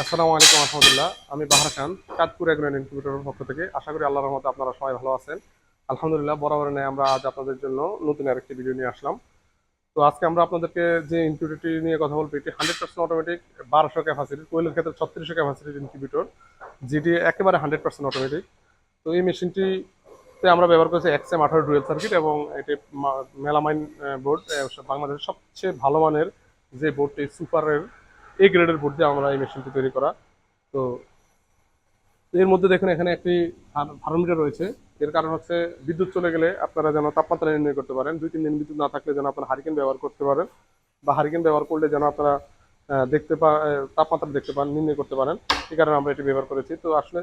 আসসালামু আলাইকুম রহমতুল্লাহ আমি বাহার খান, চাঁদপুর এগ্রেন ইনকিউবেটরের পক্ষ থেকে। আশা করি আল্লাহর রহমতে আপনারা সবাই ভালো আছেন। আলহামদুলিল্লাহ, বরাবর নেই আমরা আজ আপনাদের জন্য নতুন আরেকটি ভিডিও নিয়ে আসলাম। তো আজকে আমরা আপনাদেরকে যে ইনকিউবেটরটি নিয়ে কথা বলব, এটি হান্ড্রেড পার্সেন্ট অটোমেটিক বারোশো ক্যাপাসিটি কোয়েলের ক্ষেত্রে ছত্রিশশো ক্যাপাসিটির ইনকিউবেটর যেটি একেবারে হান্ড্রেড পার্সেন্ট অটোমেটিক তো এই মেশিনটিতে আমরা ব্যবহার করেছি এক্সএম আঠারো ডুয়েল সার্কিট এবং এটি মেলামাইন বোর্ড বাংলাদেশের সবচেয়ে ভালো মানের যে বোর্ডটি সুপারের এ গ্রেডের বোর্ড দিয়ে আমরা এই মেশিনটি তৈরি করা। তো এর মধ্যে দেখুন, এখানে একটি থার্মোমিটার রয়েছে। এর কারণ হচ্ছে বিদ্যুৎ চলে গেলে আপনারা যেন তাপমাত্রা নির্ণয় করতে পারেন। দুই, তিন দিন বিদ্যুৎ না থাকলে যেন আপনারা হারিকেন ব্যবহার করতে পারেন বা হারিকেন ব্যবহার করলে যেন আপনারা দেখতে পা তাপমাত্রা দেখতে পান, নির্ণয় করতে পারেন। এই কারণে আমরা এটি ব্যবহার করেছি। তো আসলে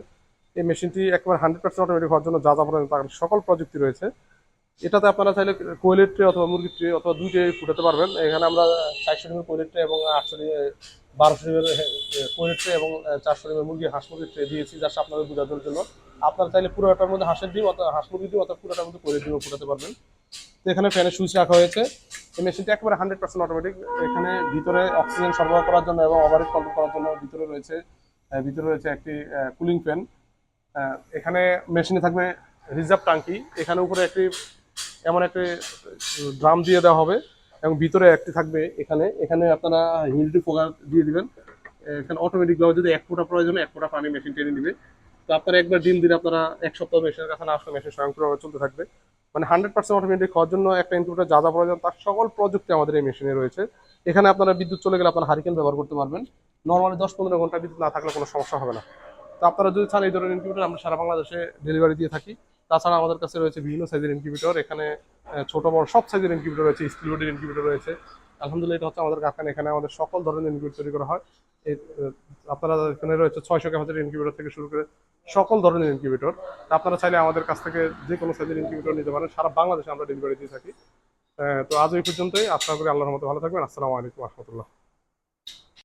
এই মেশিনটি একেবারে হান্ড্রেড পার্সেন্ট অটোমেটিক হওয়ার জন্য যা যা প্রয়োজন, তার সকল প্রযুক্তি রয়েছে। এটাতে আপনারা চাইলে কোয়েলের ট্রে অথবা মুরগির ট্রে অথবা দুইটাই ফুটাতে পারবেন। এখানে আমরা চারশো ডিমের কোয়েলের ট্রে এবং আটশো বারোশো ডিমের কোয়েলের ট্রে এবং চারশো ডিমের মুরগি হাঁস মুরগির ট্রে দিয়েছি যার আপনাদের বোঝানোর জন্য। আপনারা চাইলে পুরোটার মধ্যে হাঁসের ডিম অথবা হাঁস মুরগির ডিম অথবা পুরোটার মধ্যে কোয়েলের ডিমও ফুটাতে পারবেন। তো এখানে ফ্যানের সুইচ রাখা হয়েছে। এই মেশিনটা একেবারে হান্ড্রেড পার্সেন্ট অটোমেটিক এখানে ভিতরে অক্সিজেন সরবরাহ করার জন্য এবং ওভারেজ কন্ট্রোল করার জন্য ভিতরে রয়েছে ভিতরে রয়েছে একটি কুলিং ফ্যান এখানে মেশিনে থাকবে রিজার্ভ টাঙ্কি এখানে উপরে একটি, এমন একটি ড্রাম দিয়ে দেওয়া হবে। এবং ভিতরে একটি থাকবে এখানে। এখানে আপনারা হিউমিডিটি ফোকার দিয়ে দিবেন। এখানে অটোমেটিক ভাবে যদি এক ফোঁটা প্রয়োজন এক ফোঁটা পানি মেশিন টেনে দিবে তো আপনারা একবার ডিম দিলে আপনারা এক সপ্তাহ মেশিনের কাছে না আসলে মেশিন স্বয়ংক্রিয়ভাবে চলতে থাকবে। মানে হান্ড্রেড পার্সেন্ট অটোমেটিক হওয়ার জন্য একটা ইনপুটার যা যা প্রয়োজন, তার সকল প্রযুক্তি আমাদের এই মেশিনে রয়েছে। এখানে আপনারা বিদ্যুৎ চলে গেলে আপনারা হারিকেন ব্যবহার করতে পারবেন। নর্মালি দশ পনেরো ঘণ্টা বিদ্যুৎ না থাকলে কোনো সমস্যা হবে না। তো আপনারা যদি চান এই ধরনের ইনকিউবেটর আমরা সারা বাংলাদেশে ডেলিভারি দিয়ে থাকি। তাছাড়া আমাদের কাছে রয়েছে বিভিন্ন সাইজের ইনকিউবেটর এখানে ছোট বড় সব সাইজের ইনকিউবেটর রয়েছে স্টিল বডির ইনকিউবেটর রয়েছে। আলহামদুলিল্লাহ, এটা হচ্ছে আমাদের কারখানা। এখানে আমাদের সকল ধরনের ইনকিউবেটর তৈরি করা হয়। আপনারা এখানে রয়েছে ছয়শো ক্যাপাসিটির ইনকিউবেটর থেকে শুরু করে সকল ধরনের ইনকিউবেটর আপনারা চাইলে আমাদের কাছ থেকে যে কোনো সাইজের ইনকিউবেটর নিতে পারেন। সারা বাংলাদেশে আমরা ডেলিভারি দিয়ে থাকি। তো আজ এই পর্যন্তই। আশা করি আল্লাহর মতো ভালো থাকবেন। আসসালামু আলাইকুম রহমতুল্লাহ।